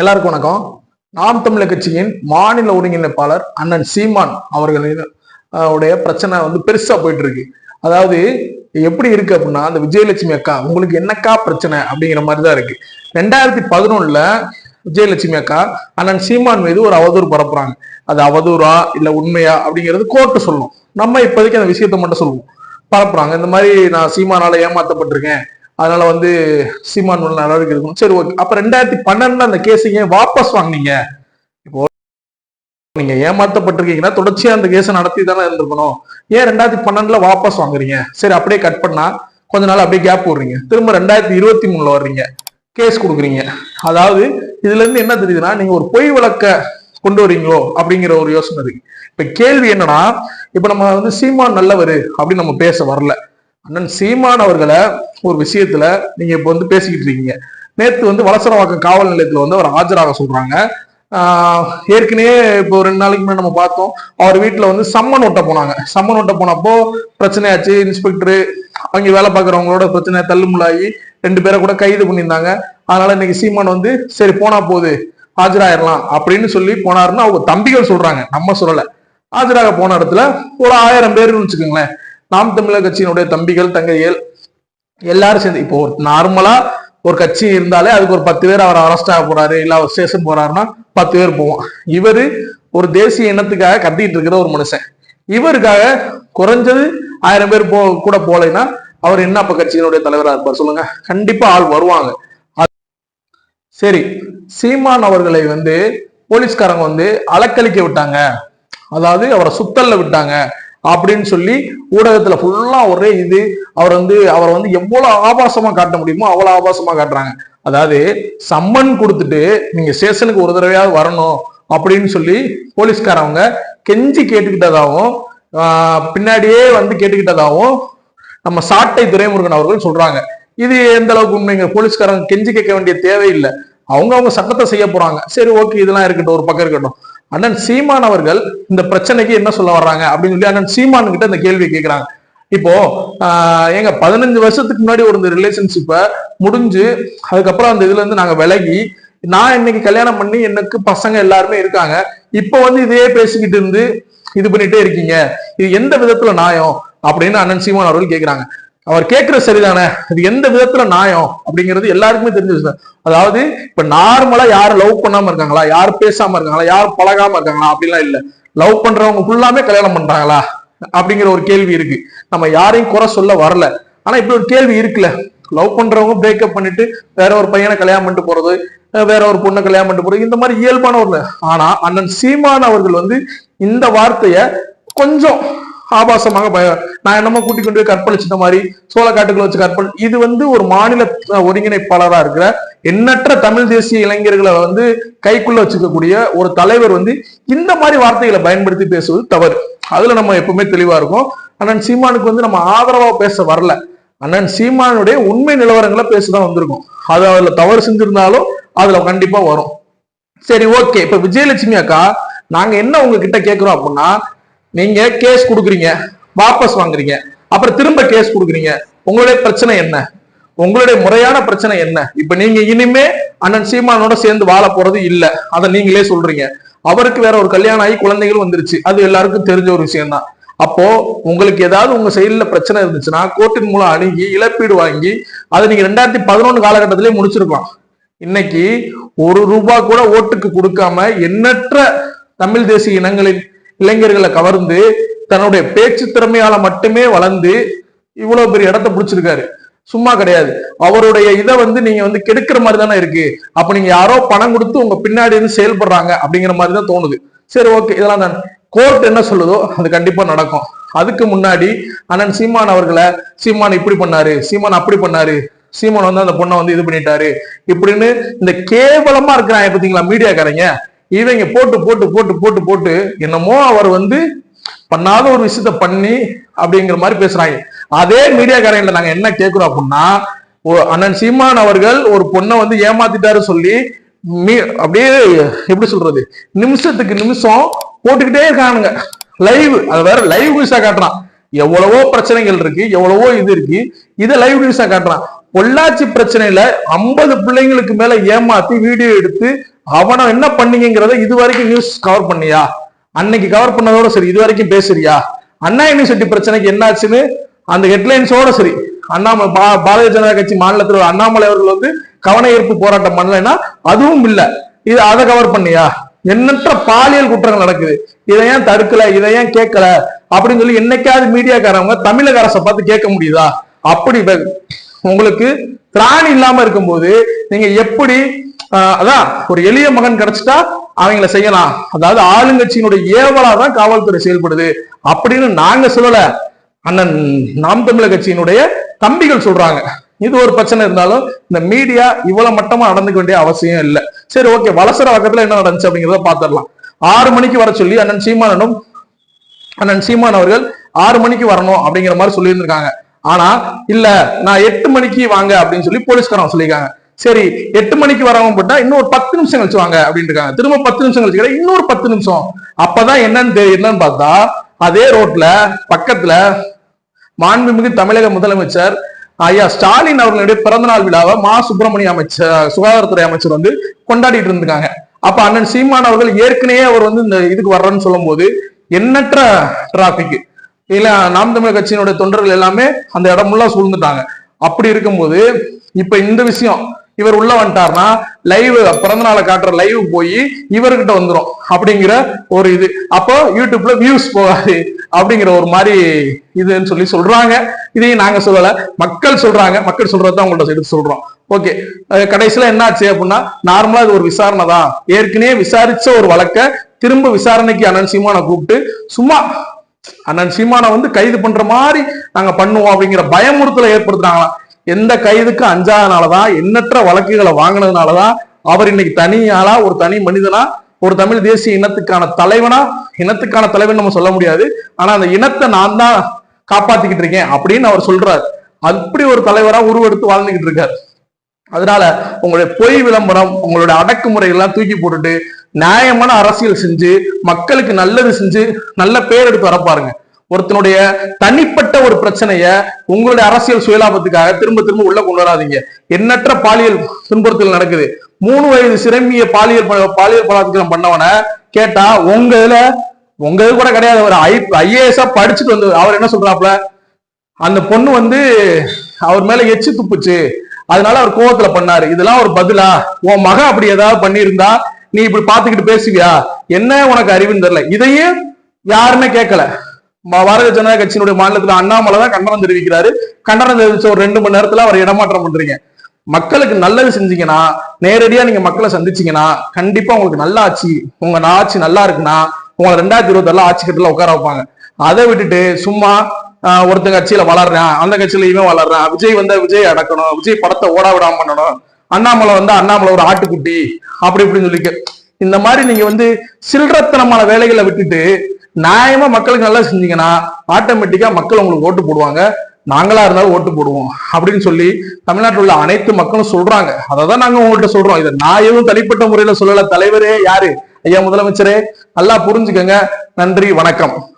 எல்லாருக்கும் வணக்கம். நாம் தமிழர் கட்சியின் மாநில ஒருங்கிணைப்பாளர் அண்ணன் சீமான் அவர்களின் உடைய பிரச்சனை வந்து பெருசா போயிட்டு இருக்கு அதாவது எப்படி இருக்கு அப்படின்னா அந்த விஜயலட்சுமி அக்கா உங்களுக்கு என்னக்கா பிரச்சனை அப்படிங்கிற மாதிரி தான் இருக்கு. ரெண்டாயிரத்தி பதினொன்னுல விஜயலட்சுமி அக்கா அண்ணன் சீமான் மீது ஒரு அவதூறு பரப்புறாங்க. அது அவதூறா இல்ல உண்மையா அப்படிங்கிறது கோர்ட்டு சொல்லும். நம்ம இப்போதைக்கு அந்த விஷயத்த மட்டும் சொல்லுவோம். பரப்புறாங்க. இந்த மாதிரி நான் சீமானால ஏமாத்தப்பட்டிருக்கேன். அதனால வந்து சீமான் மேல நடவடிக்கை இருக்கும் சரி ஓகே. அப்ப ரெண்டாயிரத்தி பன்னெண்டுல அந்த கேஸ் ஏன் வாபஸ் வாங்குனீங்க? இப்போ நீங்க ஏமாத்தப்பட்டிருக்கீங்கன்னா தொடர்ச்சியா அந்த கேஸை நடத்தி தானே இருந்திருக்கணும். ஏன் ரெண்டாயிரத்தி பன்னெண்டுல வாபஸ் வாங்குறீங்க? சரி அப்படியே கட் பண்ணா கொஞ்ச நாள் அப்படியே கேப் விடுறீங்க திரும்ப ரெண்டாயிரத்தி இருபத்தி மூணுல வர்றீங்க. கேஸ் கொடுக்குறீங்க. அதாவது இதுல இருந்து என்ன தெரியுதுன்னா நீங்க ஒரு பொய் வழக்க கொண்டு வரீங்களோ அப்படிங்கிற ஒரு யோசனை இருக்கு. இப்ப கேள்வி என்னன்னா இப்ப நம்ம வந்து சீமான் நல்லவர் அப்படின்னு நம்ம பேச வரல. அண்ணன் சீமான் அவர்களை ஒரு விஷயத்துல நீங்க இப்ப வந்து பேசிக்கிட்டு இருக்கீங்க. நேத்து வந்து வலசரவாக்கம் காவல் நிலையத்துல வந்து அவர் ஆஜராக சொல்றாங்க. ஆஹ் ஏற்கனவே இப்போ ரெண்டு நாளைக்கு முன்னாடி நம்ம பார்த்தோம். அவர் வீட்டுல வந்து சம்மன் ஒட்ட போனாங்க. சம்மன் ஒட்ட போனப்போ பிரச்சனையாச்சு இன்ஸ்பெக்டரு அவங்க வேலை பார்க்குறவங்களோட பிரச்சனை தள்ளுமுள்ளாகி ரெண்டு பேரை கூட கைது பண்ணியிருந்தாங்க. அதனால இன்னைக்கு சீமான் வந்து சரி போனா போகுது ஆஜராயிரலாம் அப்படின்னு சொல்லி போனாருன்னு அவங்க தம்பிகள் சொல்றாங்க. நம்ம சொல்லல. ஆஜராக போன இடத்துல ஒரு ஆயிரம் பேர்னு வச்சுக்கோங்களேன். நாம் தமிழர் கட்சியினுடைய தம்பிகள் தங்கைகள் எல்லாரும் சேர்ந்து இப்போ ஒரு நார்மலா ஒரு கட்சி இருந்தாலே அதுக்கு ஒரு பத்து பேர் அவர் அரெஸ்ட் ஆக போறாரு இல்ல அவர் ஸ்டேஷன் போறாருன்னா பத்து பேர் போவோம். இவரு ஒரு தேசிய இனத்துக்காக கத்திட்டு இருக்கிற ஒரு மனுஷன். இவருக்காக குறைஞ்சது ஆயிரம் பேர் போ கூட போலைன்னா அவர் என்ன அப்ப கட்சியினுடைய தலைவரா இருப்பார் சொல்லுங்க. கண்டிப்பா ஆள் வருவாங்க. சரி சீமான் அவர்களை வந்து போலீஸ்காரங்க வந்து அலக்கழிக்க விட்டாங்க. அதாவது அவரை சுத்தல்ல விட்டாங்க. அப்படின்னு சொல்லி ஊடகத்துல ஃபுல்லா ஒரே இது. அவர் வந்து அவரை வந்து எவ்வளவு ஆபாசமா காட்ட முடியுமோ அவ்வளவு ஆபாசமா காட்டுறாங்க. அதாவது சம்மன் கொடுத்துட்டு நீங்க ஸ்டேஷனுக்கு ஒரு தடவையாவது வரணும் அப்படின்னு சொல்லி போலீஸ்காரவங்க கெஞ்சி கேட்டுக்கிட்டதாகவும் பின்னாடியே வந்து கேட்டுக்கிட்டதாகவும் நம்ம சாட்டை துரைமுருகன் அவர்கள் சொல்றாங்க. இது எந்த அளவுக்கு உண்மைங்க? போலீஸ்காரங்க கெஞ்சி கேட்க வேண்டிய தேவையில்லை. அவங்க அவங்க சட்டத்தை செய்ய போறாங்க. சரி ஓகே இதெல்லாம் இருக்கட்டும் ஒரு பக்கம் இருக்கட்டும். அண்ணன் சீமான் அவர்கள் இந்த பிரச்சனைக்கு என்ன சொல்ல வர்றாங்க அப்படின்னு சொல்லி அண்ணன் சீமான் கிட்ட இந்த கேள்வி கேட்கிறாங்க இப்போ எங்க ஏங்க பதினஞ்சு வருஷத்துக்கு முன்னாடி ஒரு இந்த ரிலேஷன்ஷிப்பை முடிஞ்சு அதுக்கப்புறம் அந்த இதுல இருந்து நாங்க விலகி நான் இன்னைக்கு கல்யாணம் பண்ணி எனக்கு பசங்க எல்லாருமே இருக்காங்க. இப்போ வந்து இதே பேசிக்கிட்டு இருந்து இது பண்ணிட்டே இருக்கீங்க. இது எந்த விதத்துல நியாயம்? அப்படின்னு அண்ணன் சீமான் அவர்கள் கேட்கிறாங்க அவர் கேட்கறது சரிதானே? இது எந்த விதத்துல நியாயம்? அப்படிங்கிறது எல்லாருக்குமே தெரிஞ்ச விஷயம். அதாவது இப்ப நார்மலா யாரும் லவ் பண்ணாம இருக்காங்களா? யாரும் பேசாம இருக்காங்களா? யாரும் பழகாம இருக்காங்களா? அப்படிலாம் இல்ல. லவ் பண்றவங்க ஃபுல்லாமே கல்யாணம் பண்றாங்களா? அப்படிங்கிற ஒரு கேள்வி இருக்கு. நம்ம யாரையும் குறை சொல்ல வரல. ஆனா இப்படி ஒரு கேள்வி இருக்குல்ல. லவ் பண்றவங்க பிரேக்கப் பண்ணிட்டு வேற ஒரு பையனை கல்யாணம் பண்ணிட்டு போறது வேற ஒரு பொண்ணை கல்யாணம் பண்ணிட்டு போறது இந்த மாதிரி இயல்பான ஒரு ஆனா அண்ணன் சீமான் அவர்கள் வந்து இந்த வார்த்தைய கொஞ்சம் ஆபாசமாக பய நான் என்னமோ கூட்டி கொண்டு போய் கற்பழிச்சிட்ட மாதிரி சோழக்காட்டுக்குள்ள வச்சு கற்பழி இது வந்து ஒரு மாநில ஒருங்கிணைப்பாளராக இருக்கிற எண்ணற்ற தமிழ் தேசிய இளைஞர்களை வந்து கைக்குள்ள வச்சுக்கக்கூடிய ஒரு தலைவர் வந்து இந்த மாதிரி வார்த்தைகளை பயன்படுத்தி பேசுவது தவறு. அதுல நம்ம எப்பவுமே தெளிவா இருக்கும். அண்ணன் சீமானுக்கு வந்து நம்ம ஆதரவா பேச வரல. அண்ணன் சீமானுடைய உண்மை நிலவரங்களை பேசதான் வந்திருக்கும். அது அதுல தவறு செஞ்சிருந்தாலும் அதுல கண்டிப்பா வரும். சரி ஓகே. இப்ப விஜயலட்சுமி அக்கா நாங்க என்ன உங்ககிட்ட கேக்குறோம் அப்படின்னா நீங்க கேஸ் கொடுக்குறீங்க வாபஸ் வாங்குறீங்க அப்புறம் திரும்ப கேஸ் கொடுக்குறீங்க உங்களுடைய பிரச்சனை என்ன? உங்களுடைய முறையான பிரச்சனை என்ன? இப்ப நீங்க இனிமே அண்ணன் சீமானோட சேர்ந்து வாழ போறது இல்ல. அதை நீங்களே சொல்றீங்க. அவருக்கு வேற ஒரு கல்யாணம் ஆகி குழந்தைகள் வந்துருச்சு. அது எல்லாருக்கும் தெரிஞ்ச ஒரு விஷயம் தான் அப்போ உங்களுக்கு ஏதாவது உங்க செயல்ல பிரச்சனை இருந்துச்சுன்னா கோர்ட்டின் மூலம் அணுகி இழப்பீடு வாங்கி அதை நீங்க ரெண்டாயிரத்தி பதினொன்று காலகட்டத்திலே முடிச்சிருக்கலாம். இன்னைக்கு ஒரு ரூபாய் கூட ஓட்டுக்கு கொடுக்காம எண்ணற்ற தமிழ் தேசிய இனங்களின் இளைஞர்களை கவர்ந்து தன்னுடைய பேச்சு திறமையால மட்டுமே வளர்ந்து இவ்வளவு பெரிய இடத்த பிடிச்சிருக்காரு. சும்மா கிடையாது. அவருடைய இதை வந்து நீங்க வந்து கெடுக்கிற மாதிரி தானே இருக்கு. அப்ப நீங்க யாரோ பணம் கொடுத்து உங்க பின்னாடி இருந்து செயல்படுறாங்க அப்படிங்கிற மாதிரி தான் தோணுது. சரி ஓகே இதெல்லாம் தான் கோர்ட் என்ன சொல்லுதோ அது கண்டிப்பா நடக்கும். அதுக்கு முன்னாடி அண்ணன் சீமான் அவர்களை சீமான் இப்படி பண்ணாரு சீமான் அப்படி பண்ணாரு சீமான் வந்து அந்த பொண்ணை வந்து இது பண்ணிட்டாரு இப்படின்னு இந்த கேவலமா இருக்கிறாங்க பாத்தீங்களா மீடியாக்காரங்க? இவங்க போட்டு போட்டு போட்டு போட்டு போட்டு என்னமோ அவர் வந்து பண்ணாத ஒரு விஷயத்த பண்ணி அப்படிங்கிற மாதிரி பேசுறாங்க. அதே மீடியாக்காரங்கிட்ட நாங்க என்ன கேட்கிறோம் அப்படின்னா அண்ணன் சீமான் அவர்கள் ஒரு பொண்ணை வந்து ஏமாத்திட்டாரு சொல்லி மீ- அப்படியே எப்படி சொல்றது? நிமிஷத்துக்கு நிமிஷம் போட்டுக்கிட்டே இருக்கானுங்க. லைவ் அது வேற லைவ் நியூஸா காட்டுறான். எவ்வளவோ பிரச்சனைகள் இருக்கு எவ்வளவோ இது இருக்கு. இதை லைவ் நியூஸா காட்டுறான். பொள்ளாச்சி பிரச்சனையில ஐம்பது பிள்ளைங்களுக்கு மேல ஏமாத்தி வீடியோ எடுத்து அவனை என்ன பண்ணீங்கிறத இது வரைக்கும் நியூஸ் கவர் பண்ணியா? அன்னைக்கு கவர் பண்ணதோட சரி இது வரைக்கும் பேசுறியா? அண்ணா யூனிவர்சிட்டி பிரச்சனைக்கு என்னாச்சுன்னு அந்த ஹெட்லைன்ஸோட சரி அண்ணாமலை பா- பாரதிய ஜனதா கட்சி மாநிலத்தில் அண்ணாமலை அவர்கள் வந்து கவன ஈர்ப்பு போராட்டம் பண்ணலைன்னா அதுவும் இல்லை. இது அதை கவர் பண்ணியா? எண்ணற்ற பாலியல் குற்றங்கள் நடக்குது. இதை ஏன் தடுக்கல? இதை ஏன் கேட்கல? அப்படின்னு சொல்லி என்னைக்காவது மீடியாக்காரவங்க தமிழக அரசை பார்த்து கேட்க முடியுதா? அப்படி உங்களுக்கு திராணி இல்லாம இருக்கும்போது நீங்க எப்படி அதான் ஒரு எளிய மகன் கிடைச்சிட்டா அவங்கள செய்யலாம். அதாவது ஆளுங்கட்சியினுடைய ஏவலா தான் காவல்துறை செயல்படுது. அப்படின்னு நாங்க சொல்லல. அண்ணன் நாம் தமிழர் கட்சியினுடைய தம்பிகள் சொல்றாங்க. இது ஒரு பிரச்சனை இருந்தாலும் இந்த மீடியா இவ்வளவு மட்டமா நடந்துக்க வேண்டிய அவசியம் இல்லை. சரி ஓகே வலசர பக்கத்துல என்ன நடந்துச்சு அப்படிங்கிறத பாத்திரலாம். ஆறு மணிக்கு வர சொல்லி அண்ணன் சீமானனும் அண்ணன் சீமான் அவர்கள் ஆறு மணிக்கு வரணும் அப்படிங்கிற மாதிரி சொல்லியிருந்திருக்காங்க. ஆனா இல்ல நான் எட்டு மணிக்கு வாங்க அப்படின்னு சொல்லி போலீஸ்காரன் சொல்லியிருக்காங்க. சரி எட்டு மணிக்கு வரவங்க போட்டா இன்னும் ஒரு பத்து நிமிஷம் கழிச்சு வாங்க அப்படின்னு இருக்காங்க திரும்ப பத்து நிமிஷம் கழிச்சு இன்னொரு பத்து நிமிஷம். அப்பதான் என்னன்னு தெரியும் என்னன்னு பார்த்தா அதே ரோட்ல பக்கத்துல மாண்புமிகு தமிழக முதலமைச்சர் ஐயா ஸ்டாலின் அவர்களுடைய பிறந்தநாள் விழாவை மா சுப்பிரமணிய அமைச்சர் சுகாதாரத்துறை அமைச்சர் வந்து கொண்டாடிட்டு இருந்திருக்காங்க. அப்ப அண்ணன் சீமான் அவர்கள் ஏற்கனவே அவர் வந்து இந்த இதுக்கு வர்றேன்னு சொல்லும் போது எண்ணற்ற டிராபிக் இல்ல நாம் தமிழர் கட்சியினுடைய தொண்டர்கள் எல்லாமே அந்த இடமெல்லாம் சூழ்ந்துட்டாங்க. அப்படி இருக்கும்போது இப்ப இந்த விஷயம் இவர் உள்ள வந்துட்டார்னா லைவ் பிறந்த நாளை காட்டுற லைவ் போய் இவர்கிட்ட வந்துரும். அப்படிங்கிற ஒரு இது. அப்போ யூடியூப்ல வியூஸ் போகாது அப்படிங்கிற ஒரு மாதிரி இதுன்னு சொல்லி சொல்றாங்க. இதையும் நாங்க சொல்லல. மக்கள் சொல்றாங்க. மக்கள் சொல்றதான் உங்கள்ட்ட எடுத்து சொல்றோம். ஓகே கடைசியில என்ன ஆச்சு அப்படின்னா நார்மலா இது ஒரு விசாரணை தான். ஏற்கனவே விசாரிச்ச ஒரு வழக்க திரும்ப விசாரணைக்கு அண்ணன் சீமானை கூப்பிட்டு சும்மா அண்ணன் சீமானை வந்து கைது பண்ற மாதிரி நாங்க பண்ணுவோம் அப்படிங்கிற பயமுறுத்தலை ஏற்படுத்துறாங்களாம் எந்த கைதுக்கு அஞ்சாதனாலதான் எண்ணற்ற வழக்குகளை வாங்கினதுனாலதான் அவர் இன்னைக்கு தனி ஆளா ஒரு தனி மனிதனா ஒரு தமிழ் தேசிய இனத்துக்கான தலைவனா இனத்துக்கான தலைவன் நம்ம சொல்ல முடியாது. ஆனா அந்த இனத்தை நான் தான் காப்பாத்திக்கிட்டு இருக்கேன் அப்படின்னு அவர் சொல்றாரு. அப்படி ஒரு தலைவரா உருவெடுத்து வாழ்ந்துகிட்டு இருக்காரு. அதனால உங்களுடைய பொய் விளம்பரம் உங்களுடைய அடக்குமுறை எல்லாம் தூக்கி போட்டுட்டு நியாயமான அரசியல் செஞ்சு மக்களுக்கு நல்லது செஞ்சு நல்ல பேர் எடுத்து வர பாருங்க. ஒருத்தனுடைய தனிப்பட்ட ஒரு பிரச்சனைய உங்களுடைய அரசியல் சுயலாபத்துக்காக திரும்ப திரும்ப உள்ள கொண்டு வராதிங்க. எண்ணற்ற பாலியல் துன்புறுத்தல் நடக்குது. மூணு வயது சிறுமிய பாலியல் பாலியல் பலாத்காரம் பண்ணவன கேட்டா உங்க இதுல உங்க இது கூட கிடையாது. ஒரு ஐ ஐஏஎஸ் படிச்சுட்டு வந்து அவர் என்ன சொல்றாப்ல அந்த பொண்ணு வந்து அவர் மேல எச்சு துப்புச்சு. அதனால அவர் கோவத்துல பண்ணாரு. இதெல்லாம் ஒரு பதிலா? உன் மகன் அப்படி ஏதாவது பண்ணியிருந்தா நீ இப்படி பாத்துக்கிட்டு பேசுவியா? என்ன உனக்கு அறிவுன்னு தெரியல. இதையும் யாருமே கேட்கல பாரதிய ஜனதா கட்சியினுடைய மாநிலத்துல அண்ணாமலை தான் கண்டனம் தெரிவிக்கிறாரு. கண்டனம் தெரிவிச்ச ஒரு ரெண்டு மணி நேரத்துல அவர் இடமாற்றம் பண்றீங்க. மக்களுக்கு நல்லது செஞ்சீங்கன்னா நேரடியா நீங்க மக்களை சந்திச்சீங்கன்னா கண்டிப்பா உங்களுக்கு நல்ல ஆட்சி உங்க ஆட்சி நல்லா இருக்குன்னா உங்களை ரெண்டாயிரத்தி இருபத்தி ஆட்சி கட்டில உட்கார வைப்பாங்க. அதை விட்டுட்டு சும்மா ஒருத்தன் கட்சியில வளர்றான் அந்த கட்சியில இவன் வளர்றான் விஜய் வந்தா விஜய் அடக்கணும் விஜய் படத்தை ஓட விடாம பண்ணணும் அண்ணாமலை வந்தா அண்ணாமலை ஒரு ஆட்டுக்குட்டி அப்படி இப்படின்னு சொல்லிக்க. இந்த மாதிரி நீங்க வந்து சில்லறத்தனமான வேலைகளை விட்டுட்டு நியாயமா மக்களுக்கு நல்லா செஞ்சீங்கன்னா ஆட்டோமேட்டிக்கா மக்கள் உங்களுக்கு ஓட்டு போடுவாங்க. நாங்களா இருந்தாலும் ஓட்டு போடுவோம் அப்படின்னு சொல்லி தமிழ்நாட்டில் உள்ள அனைத்து மக்களும் சொல்றாங்க. அதை தான் நாங்க உங்கள்கிட்ட சொல்றோம். இதை நான் எதுவும் தனிப்பட்ட முறையில சொல்லல. தலைவரே யாரு? ஐயா முதலமைச்சரே. நல்லா புரிஞ்சுக்கங்க. நன்றி வணக்கம்.